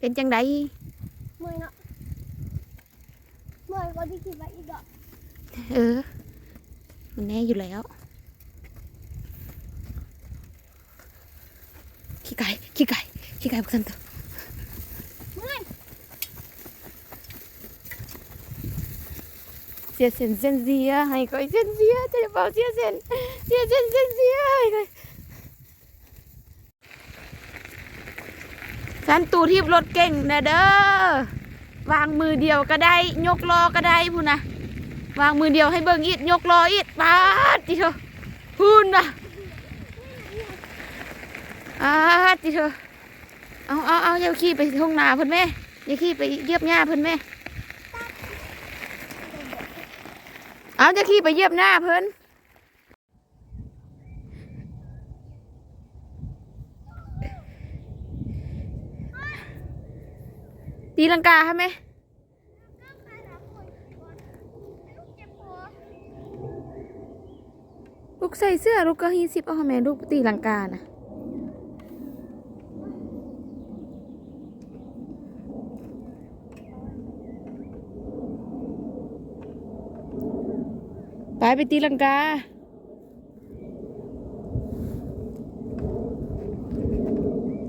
เป็นจังไดเมื่อยเนาะเมื่อยก็ที่คิดไว้อีกดอกเออ มันแน่อยู่แล้ว ขี้ไก่ขี้ไก่ขี้ไก่พวกท่านตัวเมื่อยเสียเส้นเส้นเสียให้ก่อยเส้นเสียจะเป่าเสียเส้นเสียเส้นเส้นเสียให้ก่ อยฉันตูทีบรถเก่งนะเด้อวางมือเดียวก็ได้ยกล้อก็ได้พูนะวางมือเดียวให้เบิ่งอีดยกล้ออีดปาดจิเถอะพูนนะอาดจิเถอะเอาเอาเอาอย่าขี่ไปทุ่งนาเพิ่อนแม่อย่าขี่ไปเยียบหญ้าเพิ่อนแม่เอาจะขี่ไปเยียบหน้าเพิ่อน ตีลังกาใช่ไหมลูกใส่เสื้อลูกก็ฮีสิบเอาแม่ลูกตีลังกานะไปไปตีลังกา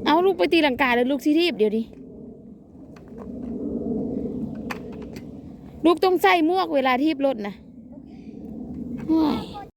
เอาลูกไปตีลังกาแล้วลูกที่ทีบเดี๋ยวดิ ลูกต้องใส่หมวกเวลาทีบรถนะโอ้ย